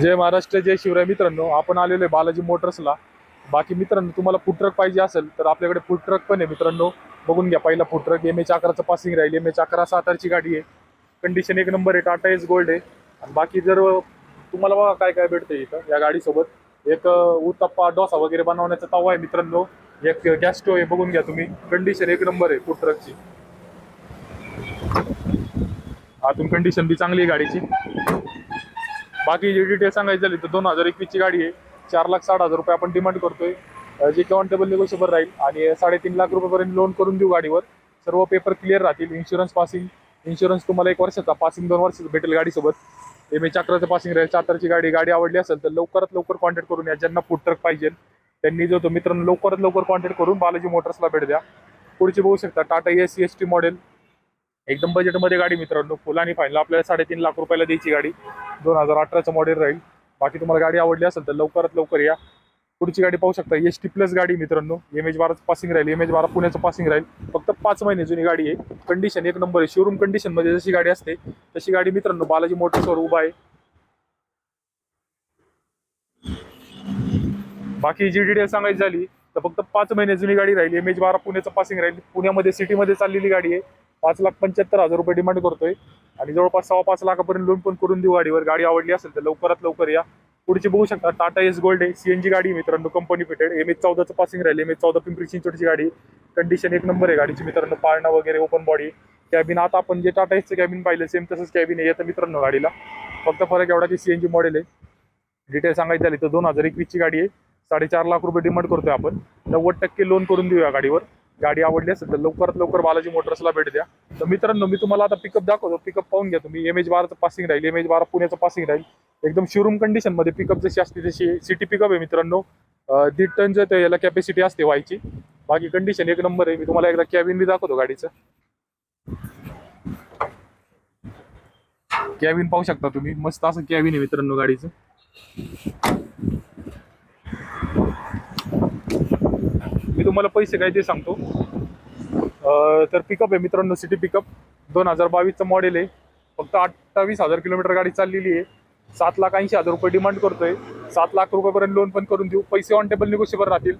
जय महाराष्ट्र जय शिवराय. मित्रांनो आपण आलेलो आहे बालाजी मोटर्सला. बाकी मित्रांनो तुम्हाला फूड ट्रक पाहिजे असेल तर आपल्याकडे फूड ट्रक पण आहे. मित्रांनो बघून घ्या पहिला फूड ट्रक एम एच अकराचं पासिंग राहील. एम एच अकरा सातारची गाडी आहे. कंडिशन एक नंबर आहे. टाटा एस गोल्ड आहे. आणि बाकी जर तुम्हाला बघा काय काय भेटतं इथं या गाडीसोबत. एक उत्तप्पा डोसा वगैरे बनवण्याचा तवा आहे मित्रांनो. एक गॅस स्टोव आहे बघून घ्या तुम्ही. कंडिशन एक नंबर आहे फूड ट्रकची आतून कंडिशन बी चांगली आहे गाडीची. बाकी जे डिटेल सांगायचं झाली तर दोन हजार एकवीसची गाडी आहे. चार लाख साठ हजार रुपये आपण डिमांड करतोय. अं, जे काउंटेबल निगोशिएबल राहील आणि साडेतीन लाख रुपयेपर्यंत लोन करून देऊ गाडीवर. सर्व पेपर क्लिअर राहतील इन्शुरन्स पासिंग इन्शुरन्स तुम्हाला एक वर्षाचा पासिंग दोन वर्षाचं भेटेल गाडीसोबत. एम ए चक्राचं पासिंग राहील चात्राची गाडी गाडी आवडली असेल तर लवकरात लवकर कॉन्टॅक्ट करून या ज्यांना फूड ट्रक पाहिजे. त्यांनी जो तो मित्रांनो लवकरात लवकर कॉन्टॅक्ट करून बालाजी मोटर्सला भेट द्या. पुढची बघू शकता Tata S C S T model एकदम बजेटमध्ये गाडी मित्रांनो फुल आणि फायनल आपल्याला साडेतीन लाख रुपयाला द्यायची गाडी. दोन हजार अठराचं मॉडेल राहील. बाकी तुम्हाला गाडी आवडली असेल तर लवकरात लवकर या. पुढची गाडी पाहू शकता. एस टी प्लस गाडी मित्रांनो. एम एच बाराचं पासिंग राहील. एम एच बारा पुण्याचं पासिंग राहील. फक्त पाच महिने जुनी गाडी आहे. कंडिशन एक नंबर आहे. शोरूम कंडिशनमध्ये जशी गाडी असते तशी गाडी मित्रांनो बालाजी मोटर्सवर उभा आहे. बाकी जी डिटेल सांगायची झाली तर फक्त पाच महिने जुनी गाडी राहील. एम एच बारा पुण्याचं पासिंग राहील. पुण्यामध्ये सिटीमध्ये चाललेली गाडी आहे. पाच लाख पंच्याहत्तर हजार रुपये डिमांड करतोय. आणि जवळपास सव्वा पाच लाखापर्यंत लोन पण करून देऊ गाडीवर. गाडी आवडली असेल तर लवकरात लवकर या. पुढची बघू शकता टाटा एस गोल्ड आहे सीएनजी गाडी आहे मित्रांनो कंपनी फिटेड एम एच चौदाचं पासिंग राहील एम एच चौदा पिंपरी चिंचवडची गाडी कंडिशन एक नंबर आहे गाडीची मित्रांनो पाळणा वगैरे ओपन बॉडी कॅबिन आता आपण जे टाटा एसचं कॅबिन पाहिलं सेम तसंच कॅबिन आहे. येतं मित्रांनो गाडीला. फक्त फरक एवढा की सीएनजी मॉडेल आहे. डिटेल सांगायची झाली तर दोन हजार एकवीसची गाडी आहे. साडेचार लाख रुपये डिमांड करतोय आपण. नव्वद टक्के लोन करून देऊ या गाडीवर. गाडी आवडली असेल तर लवकरात लवकर बालाजी मोटर्सला भेट द्या. तर मित्रांनो मी तुम्हाला आता पिकअप दाखवतो. पिकअप पाहून घ्या तुम्ही. एम एच बाराचं पासिंग राहील. एम एच बारा पुण्याचं पासिंग राहील. एकदम शोरूम कंडिशनमध्ये पिकअप जशी असते तशी सिटी पिकअप आहे मित्रांनो. दीड टन जे याला कॅपॅसिटी असते व्हायची बाकी कंडिशन एक नंबर आहे. मी तुम्हाला एकदा कॅबिन बी दाखवतो गाडीचं. कॅबिन पाहू शकता तुम्ही. मस्त असं कॅबिन आहे मित्रांनो गाडीचं. तुम्हाला पैसे काय ते सांगतो. तर पिकअप आहे मित्रांनो सिटी पिकअप दोन हजार बावीसचं मॉडेल आहे. फक्त अठ्ठावीस हजार किलोमीटर गाडी चाललेली आहे. सात लाख ऐंशी हजार रुपये डिमांड करतोय. सात लाख रुपयापर्यंत लोन पण करून देऊ. पैसे ऑन टेबल निगोशिएबल राहतील.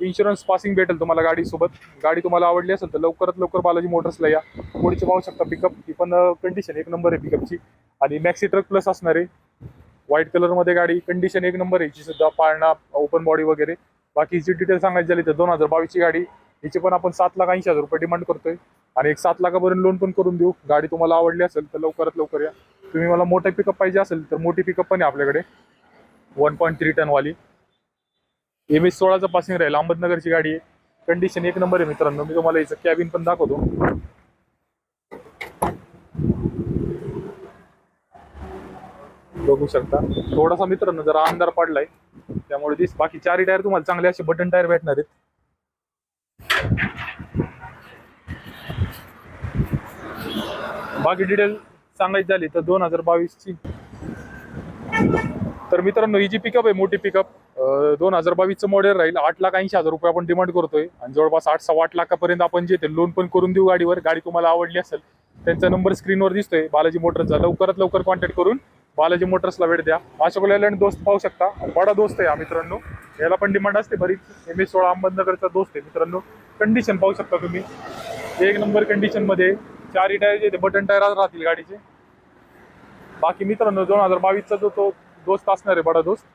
इन्शुरन्स पासिंग भेटेल तुम्हाला गाडीसोबत. गाडी तुम्हाला आवडली असेल तर लवकरात लवकर बालाजी मोटर्सला या. पुढची पाहू शकता पिकअप ही पण कंडिशन एक नंबर आहे पिकअपची आणि मॅक्सी ट्रक प्लस असणार आहे. व्हाईट कलरमध्ये गाडी. कंडिशन एक नंबर आहे. जी सुद्धा पाळणा ओपन बॉडी वगैरे. बाकीची डिटेल सांगायची झाली तर दोन हजार बावीसची गाडी हिची पण आपण सात लाख ऐंशी हजार रुपये डिमांड करतोय. आणि एक सात लाखापर्यंत लोन पण करून देऊ. गाडी तुम्हाला आवडली असेल तर लवकरात लवकर या. तुम्ही मला मोठा पिकअप पाहिजे असेल तर मोठी पिकअप पण आहे आपल्याकडे. वन पॉईंट थ्री टनवाली एम एस सोळाचं पासिंग राहील. अहमदनगरची गाडी आहे. कंडिशन एक नंबर आहे मित्रांनो. मी तुम्हाला याचं कॅबिन पण दाखवतो. बघू शकता. थोडासा मित्रांनो जरा अंधार पडलाय. त्यामुळे दिस बाकी चारही टायर तुम्हाला चांगले असे बटन टायर भेटणार आहेत. बाकी डिटेल सांगायची झाली तर दोन हजार बावीसची. तर मित्रांनो ही जी पिकअप आहे मोठी पिकअप दोन हजार बावीसचं मॉडेल राहील. आठ लाख ऐंशी हजार रुपये आपण डिमांड करतोय. आणि जवळपास आठ सव्वा आठ लाखापर्यंत आपण जे ते लोन पण करून देऊ गाडीवर. गाडी तुम्हाला आवडली असेल त्यांचा नंबर स्क्रीनवर दिसतोय. बालाजी मोटरचा लवकरात लवकर कॉन्टॅक्ट करून बालाजी मोटर्सला भेट द्या. माझ्याकडे दोस्त पाहू शकता. बडा दोस्त आहे हा मित्रांनो. याला पण डिमांड असते बरीच एम एस सोळा अहमदनगरचा दोस्त आहे मित्रांनो. कंडिशन पाहू शकता तुम्ही. एक नंबर कंडिशनमध्ये चारही टायर जे बटन टायर राहतील गाडीचे. बाकी मित्रांनो दोन हजार बावीसचा जो तो दोस्त असणार आहे बडा दोस्त.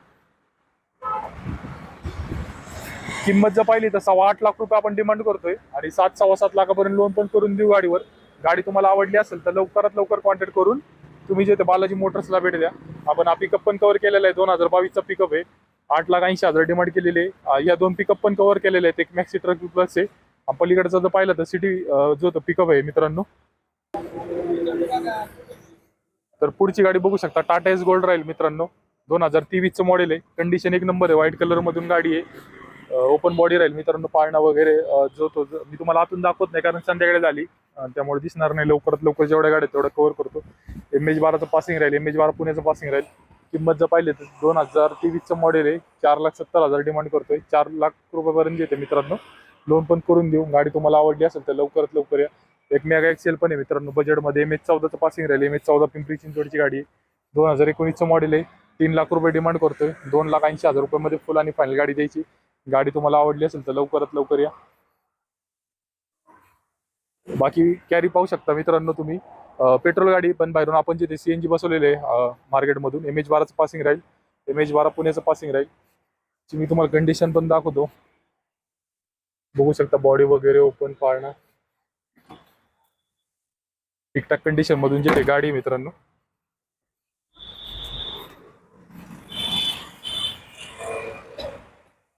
किंमत जर पाहिली तर सव्वा आठ लाख रुपये आपण डिमांड करतोय. आणि सात सव्वा सात लाखापर्यंत लोन पण करून देऊ गाडीवर. गाडी तुम्हाला आवडली असेल तर लवकरात लवकर कॉन्टॅक्ट करून तुम्ही जे ते बालाजी मोटर्सला भेट द्या. आपण हा पिकअप पण कव्हर केलेला आहे. दोन हजार बावीसचा पिकअप आहे. आठ लाख ऐंशी हजार डिमांड केलेली आहे. या दोन पिकअप पण कव्हर केलेले आहेत. एक मॅक्सी ट्रक प्लस आहे. पलीकडचा जर पाहिलं तर सिटी जो तो पिकअप आहे मित्रांनो. तर पुढची गाडी बघू शकता. टाटा एस गोल्ड राहील मित्रांनो. दोन हजार तेवीसचं मॉडेल आहे. कंडिशन एक नंबर आहे. व्हाईट कलर मधून गाडी आहे. ओपन बॉडी राहील मित्रांनो. पाळणा वगैरे जो तो मी तुम्हाला आतून दाखवत नाही कारण संध्याकाळी झाली. त्यामुळे दिसणार नाही. लवकरात लवकर जेवढ्या गाड्या तेवढ्या कव्हर करतो. एम एच बाराचं पासिंग राहील. एम एच बारा पुण्याचं पासिंग राहील. किंमत जर पाहिली तर दोन हजार तेवीसचं मॉडेल आहे. चार लाख सत्तर हजार डिमांड करतोय. चार लाख रुपयापर्यंत येते मित्रांनो. लोन पण करून देऊ. गाडी तुम्हाला आवडली असेल तर लवकरात लवकर या. एक मेगा एक्सेल पण आहे मित्रांनो. बजेटमध्ये एम एच चौदाचं पासिंग राहील. एम एच चौदा पिंपरी चिंचवडची गाडी आहे. दोन हजार एकोणीसचं मॉडेल आहे. तीन लाख रुपये डिमांड करतोय. दोन लाख ऐंशी हजार रुपयामध्ये फुल आणि फायनल गाडी द्यायची. गाडी तुम्हाला आवडली असेल तर लवकरात लवकर या. बाकी कॅरी पाहू शकता मित्रांनो तुम्ही. पेट्रोल गाडी पण बाहेरून आपण जिथे सी एन जी बसवलेले आहे मार्केटमधून एम एच बाराचं पासिंग राहील. एम एच बारा पुण्याचं पासिंग राहील. मी तुम्हाला कंडिशन पण दाखवतो. बघू शकता बॉडी वगैरे ओपन पाळणं. ठीकठाक कंडिशन मधून जे गाडी आहे मित्रांनो.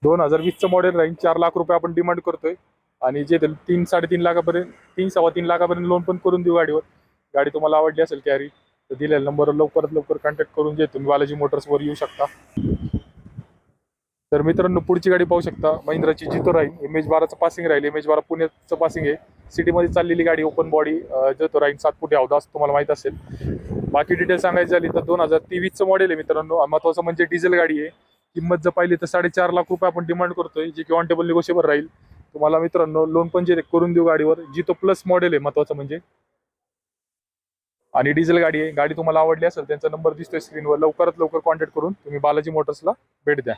दोन हजार वीसचं मॉडेल राहील. चार लाख रुपये आपण डिमांड करतोय. आणि जे तीन साडेतीन लाखापर्यंत तीन सव्वा तीन लाखापर्यंत लोन पण करून देऊ गाडीवर. गाडी तुम्हाला आवडली असेल कॅरी तर दिलेल्या नंबरवर लवकरात लवकर कॉन्टॅक्ट करून जे तुम्ही बालाजी मोटर्सवर येऊ शकता. तर मित्रांनो पुढची गाडी पाहू शकता. महिंद्राची जितो राहील एम एच बाराचं पासिंग राहील. एम एच बारा पुण्याचं पासिंग आहे. सिटीमध्ये चाललेली गाडी ओपन बॉडी जितो राहील सात फुटे अवधा असं तुम्हाला माहीत असेल. बाकी डिटेल सांगायची झाली तर दोन हजार तेवीसचं मॉडेल आहे मित्रांनो. महत्वाचं म्हणजे डिझेल गाडी आहे. किंमत जर पाहिली तर साडेचार लाख रुपये आपण डिमांड करतोय जे की ऑन टेबल निगोशिएबल राहील. तुम्हाला मित्रांनो लोन पण जे करून देऊ गाडीवर जितो प्लस मॉडेल आहे महत्वाचं म्हणजे. आणि डिझेल गाडी आहे गाडी तुम्हाला आवडली असेल त्यांचा नंबर दिसतोय स्क्रीनवर लवकरात लवकर कॉन्टॅक्ट करून तुम्ही बालाजी मोटर्सला भेट द्या.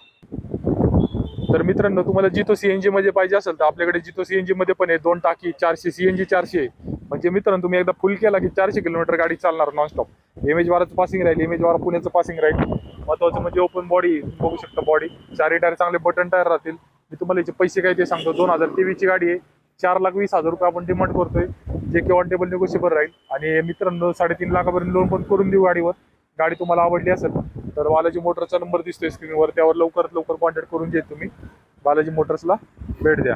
तर मित्रांनो तुम्हाला जितो सीएनजी मध्ये पाहिजे असेल तर आपल्याकडे जितो सीएनजी मध्ये पण आहे दोन टाकी चारशे सीएनजी चारशे आहे. म्हणजे मित्रांनो तुम्ही एकदा फुल केला की चारशे किलोमीटर गाडी चालणार नॉनस्टॉप एम एच बाराचं पासिंग राहील एम एच बारा पुण्याचं पासिंग राहील. महत्वाचं म्हणजे ओपन बॉडी बघू शकता बॉडी चारही टायर चांगले बटन टायर राहतील. मी तुम्हाला याचे पैसे काय ते सांगतो. दोन हजार तेवीसची गाडी आहे. चार लाख वीस हजार रुपये आपण डिमांड करतोय. जे की ऑन टेबल निगोशिएबल राहील. आणि मित्रांनो साडेतीन लाखापर्यंत लोन पण करून देऊ गाडीवर. गाडी तुम्हाला आवडली असेल तर बालाजी मोटरचा नंबर दिसतोय स्क्रीनवर त्यावर लवकरात लवकर कॉन्टॅक्ट करून घे तुम्ही. बालाजी मोटर्सला भेट द्या.